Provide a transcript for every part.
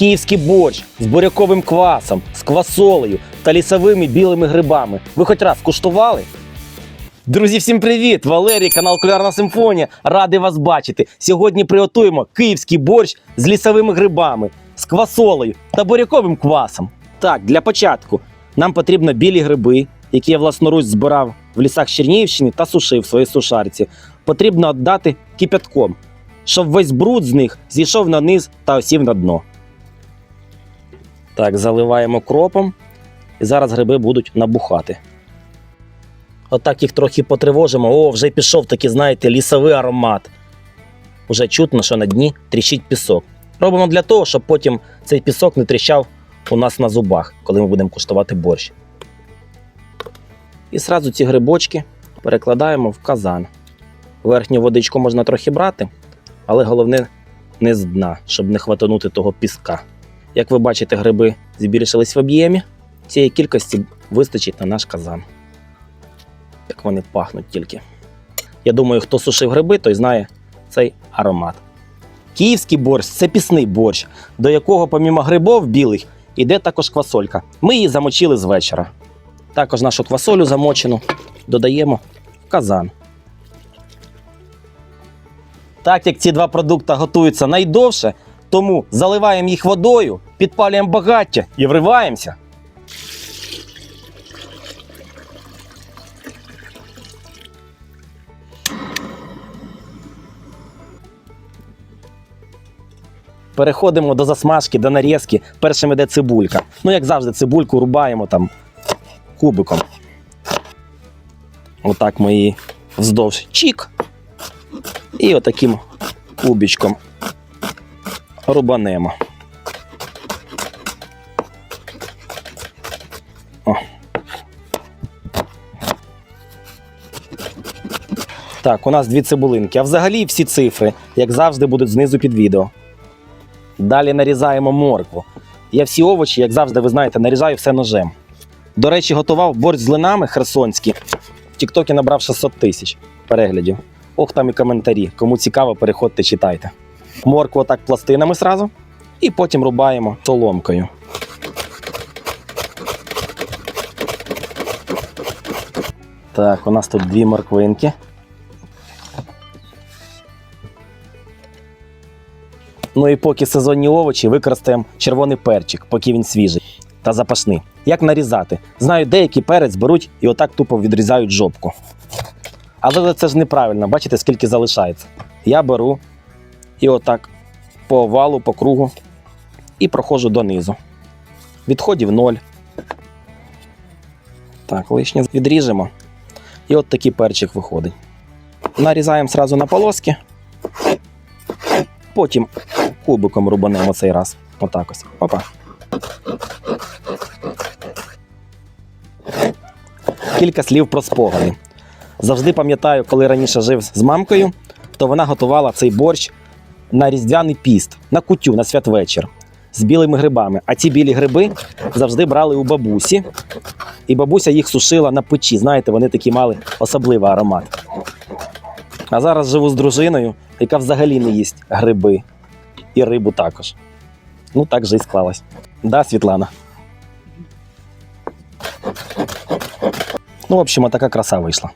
київський борщ з буряковим квасом, з квасолею та лісовими білими грибами. Ви хоч раз куштували? Друзі, всім привіт! Валерій, канал Кулярна Симфонія. Радий вас бачити. Сьогодні приготуємо київський борщ з лісовими грибами, з квасолею та буряковим квасом. Так, для початку нам потрібно білі гриби, які я власноруч збирав в лісах Чернігівщини та сушив в своїй сушарці. Потрібно віддати кипятком, щоб весь бруд з них зійшов на низ та осів на дно. Так, заливаємо кропом, і зараз гриби будуть набухати. Отак їх трохи потривожимо. О, вже пішов такий, знаєте, лісовий аромат. Уже чутно, що на дні тріщить пісок. Робимо для того, щоб потім цей пісок не тріщав у нас на зубах, коли ми будемо куштувати борщ. І сразу ці грибочки перекладаємо в казан. Верхню водичку можна трохи брати, але головне не з дна, щоб не хватанути того піска. Як ви бачите, гриби збільшились в об'ємі. Цієї кількості вистачить на наш казан. Як вони пахнуть тільки. Я думаю, хто сушив гриби, той знає цей аромат. Київський борщ це пісний борщ, до якого, помімо грибов білих, іде також квасолька. Ми її замочили з вечора. Також нашу квасолю замочену додаємо в казан. Так як ці два продукти готуються найдовше, тому заливаємо їх водою, підпалюємо багаття і вриваємося. Переходимо до засмажки, до нарізки. Першим іде цибулька. Ну, як завжди, цибульку рубаємо там кубиком. Отак ми її вздовж чік. І отаким кубічком рубанемо. О. Так, у нас дві цибулинки. А взагалі всі цифри, як завжди, будуть знизу під відео. Далі нарізаємо моркву. Я всі овочі, як завжди, ви знаєте, нарізаю все ножем. До речі, готував борщ з линами херсонські. В Тіктокі набрав 600 тисяч переглядів. Ох, там і коментарі. Кому цікаво, переходьте, читайте. Моркву так пластинами сразу. І потім рубаємо соломкою. Так, у нас тут дві морквинки. Ну і поки сезонні овочі використаємо червоний перчик, поки він свіжий та запашний. Як нарізати? Знаю, деякі перець беруть і отак тупо відрізають жопку. Але це ж неправильно, бачите, скільки залишається. Я беру і отак по овалу, по кругу і проходжу донизу. Відходів ноль. Так, лишнє відріжемо. І от такий перчик виходить. Нарізаємо сразу на полоски. Потім кубиком рубанемо цей раз. Отак ось. Опа. Кілька слів про спогади. Завжди пам'ятаю, коли раніше жив з мамкою, то вона готувала цей борщ на різдвяний піст, на кутю, на святвечір з білими грибами. А ці білі гриби завжди брали у бабусі, і бабуся їх сушила на печі. Знаєте, вони такі мали особливий аромат. А зараз живу з дружиною, яка взагалі не їсть гриби і рибу також. Ну, так же і склалось. Да, Світлана? Ну, в общем, така краса вийшла.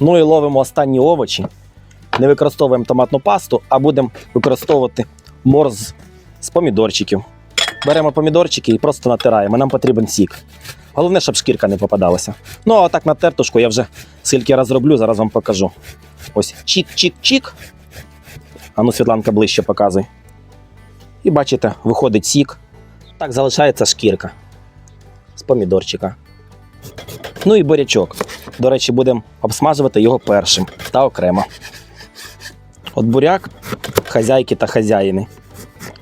Ну і ловимо останні овочі. Не використовуємо томатну пасту, а будемо використовувати морз з помідорчиків. Беремо помідорчики і просто натираємо. Нам потрібен сік. Головне, щоб шкірка не попадалася. Ну, а так на тертушку я вже скільки раз роблю, зараз вам покажу. Ось чік-чік-чік. А ну, Світланка ближче показуй. І бачите, виходить сік. Так залишається шкірка з помідорчика. Ну і бурячок. До речі, будемо обсмажувати його першим та окремо. От буряк, хазяйки та хазяїни.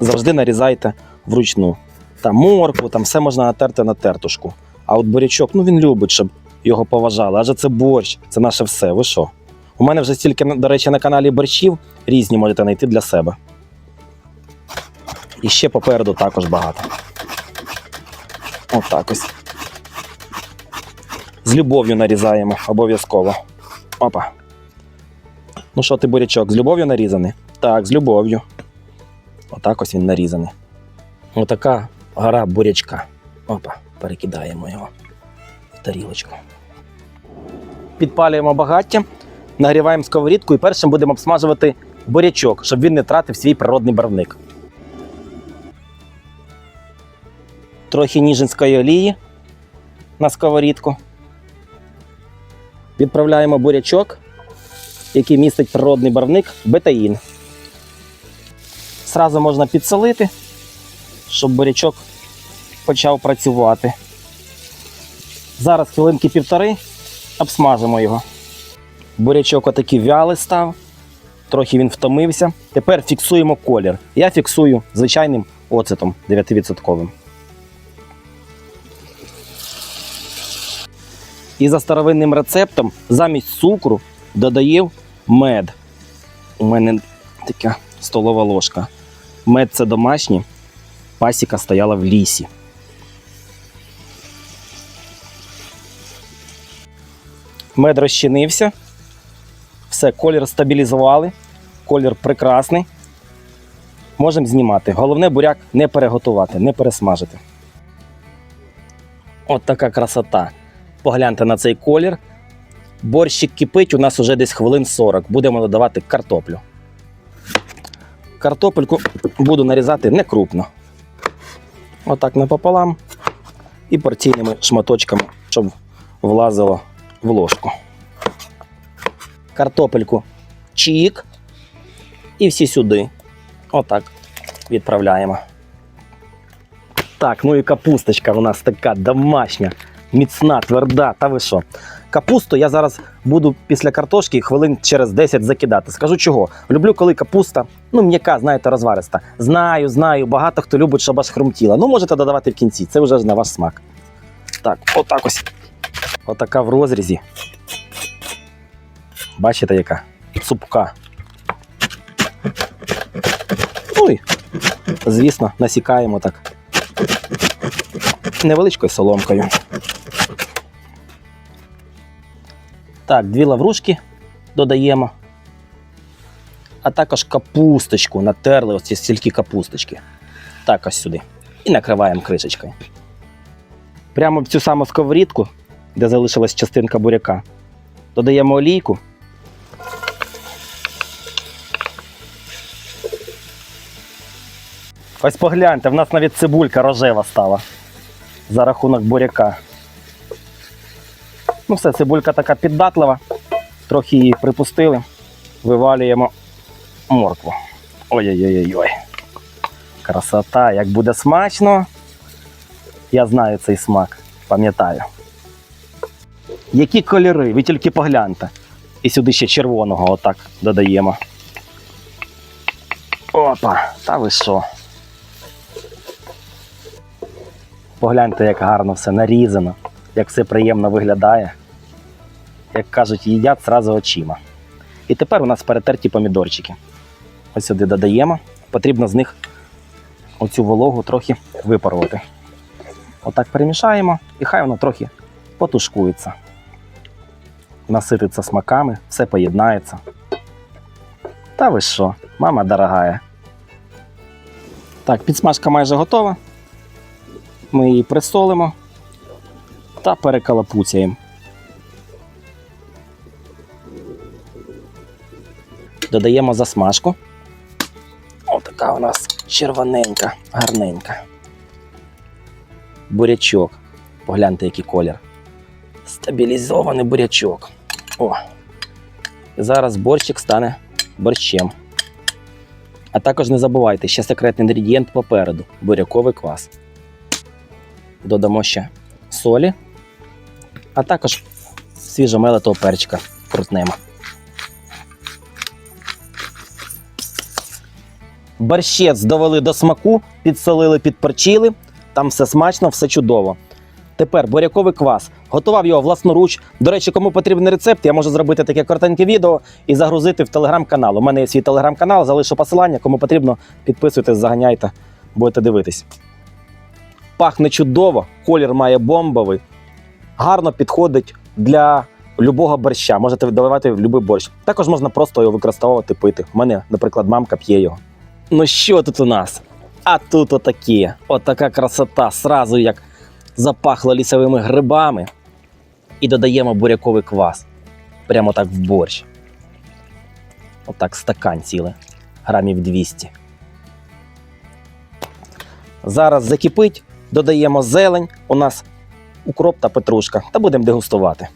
Завжди нарізайте вручну. Там моркву, там все можна натерти на тертушку. А от бурячок, ну він любить, щоб його поважали. Адже це борщ, це наше все. Ви що? У мене вже стільки, до речі, на каналі борщів різні можете знайти для себе. І ще попереду також багато. Отак ось. З любов'ю нарізаємо обов'язково. Опа. Ну що ти, бурячок, з любов'ю нарізаний? Так, з любов'ю. Отак ось він нарізаний. Отака гора бурячка. Опа, перекидаємо його в тарілочку. Підпалюємо багаття, нагріваємо сковорідку і першим будемо обсмажувати бурячок, щоб він не тратив свій природний барвник. Трохи ніжинської олії на сковорідку. Відправляємо бурячок, який містить природний барвник бетаїн. Сразу можна підсолити, щоб бурячок почав працювати. Зараз хвилинки півтори обсмажимо його. Бурячок отакий вялий став, трохи він втомився. Тепер фіксуємо колір. Я фіксую звичайним оцетом 9%. І за старовинним рецептом замість цукру додаю мед. У мене така столова ложка. Мед це домашній. Пасіка стояла в лісі. Мед розчинився. Все, колір стабілізували. Колір прекрасний. Можемо знімати. Головне буряк не переготувати, не пересмажити. От така красота. Погляньте на цей колір. Борщик кипить у нас уже десь хвилин 40. Будемо додавати картоплю. Картопельку буду нарізати не крупно. Отак напополам і порційними шматочками, щоб влазило в ложку. Картопельку чік і всі сюди. Отак відправляємо. Так, ну і капусточка у нас така домашня, міцна, тверда. Та ви що? Капусту я зараз буду після картошки хвилин через 10 закидати. Скажу чого. Люблю, коли капуста, ну, м'яка, знаєте, розвариста. Знаю, знаю, багато хто любить, щоб аж хрумтіла. Ну, можете додавати в кінці, це вже на ваш смак. Так, отак ось. Отака в розрізі. Бачите, яка? Цупка. Ну і, звісно, насікаємо так. Невеличкою соломкою. Так, дві лаврушки додаємо. А також капусточку натерли, оці стільки капусточки. Так ось сюди. І накриваємо кришечкою. Прямо в цю саму сковорідку, де залишилась частинка буряка, додаємо олійку. Ось погляньте, в нас навіть цибулька рожева стала за рахунок буряка. Ну все, цибулька така піддатлива. Трохи її припустили. Вивалюємо моркву. Ой-ой-ой-ой. Красота, як буде смачно. Я знаю цей смак, пам'ятаю. Які кольори, ви тільки погляньте. І сюди ще червоного отак додаємо. Опа, та ви що? Погляньте, як гарно все нарізано, як все приємно виглядає. Як кажуть, їдять зразу очима. І тепер у нас перетерті помідорчики. Ось сюди додаємо. Потрібно з них оцю вологу трохи випарувати. Отак перемішаємо і хай воно трохи потушкується. Насититься смаками, все поєднається. Та ви що, мама дорогая. Так, підсмажка майже готова. Ми її присолимо та перекалапуцяємо. Додаємо засмажку. Отака у нас червоненька, гарненька. Бурячок. Погляньте, який колір. Стабілізований бурячок. О. Зараз борщик стане борщем. А також не забувайте, ще секретний інгредієнт попереду буряковий квас. Додамо ще солі, а також свіжомелитого перчика крутнемо. Борщець довели до смаку, підсолили, підперчили. Там все смачно, все чудово. Тепер буряковий квас. Готував його власноруч. До речі, кому потрібен рецепт, я можу зробити таке коротеньке відео і загрузити в телеграм-канал. У мене є свій телеграм-канал, залишу посилання. Кому потрібно, підписуйтесь, заганяйте, будете дивитись. Пахне чудово, колір має бомбовий, гарно підходить для любого борща. Можете додавати в будь-який борщ. Також можна просто його використовувати пити. У мене, наприклад, мамка п'є його. Ну що тут у нас? А тут отакі. Отака красота. Сразу як запахло лісовими грибами. І додаємо буряковий квас. Прямо так в борщ. Отак стакан ціле. Грамів 200. Зараз закипить, додаємо зелень. У нас укроп та петрушка. Та будемо дегустувати.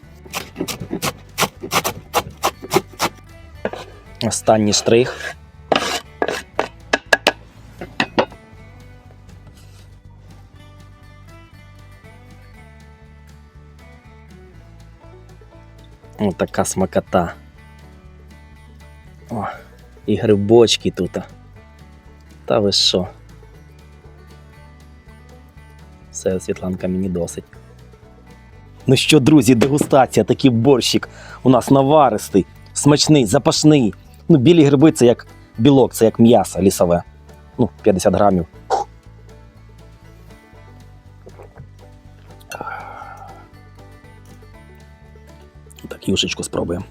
Останній штрих. Ось така смакота. О, і грибочки тут. Та ви що? Все, Світланка, мені досить. Ну що, друзі, дегустація, такий борщик. У нас наваристий, смачний, запашний. Ну, білі гриби це як білок, це як м'ясо лісове. Ну, 50 грамів. Так, юшечку спробуємо.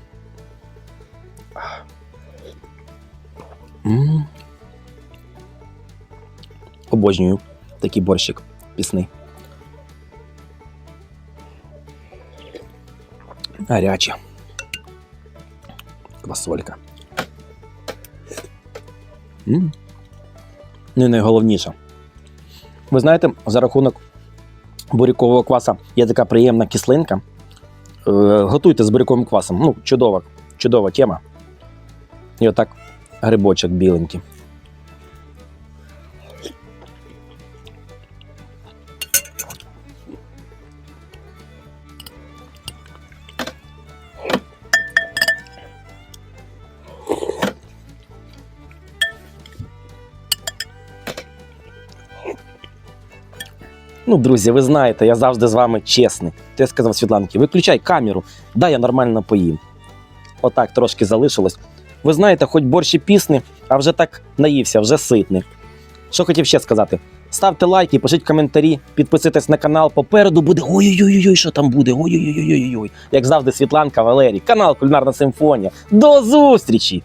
Обожнюю такий борщик пісний. Гаряче. Квасолька. Ну і найголовніше. Ви знаєте, за рахунок бурякового кваса є така приємна кислинка. Е, готуйте з буряковим квасом. Ну, чудова, чудова тема. І отак грибочок біленький. Ну, друзі, ви знаєте, я завжди з вами чесний. То я сказав Світланки, виключай камеру, дай я нормально поїм. Отак трошки залишилось. Ви знаєте, хоч борщ і пісний, а вже так наївся, вже ситний. Що хотів ще сказати? Ставте лайки, пишіть коментарі, підписуйтесь на канал. Попереду буде ой-ой-ой, що там буде? Ой-ой-ой. Як завжди, Світланка Валерій, канал Кулінарна Симфонія. До зустрічі!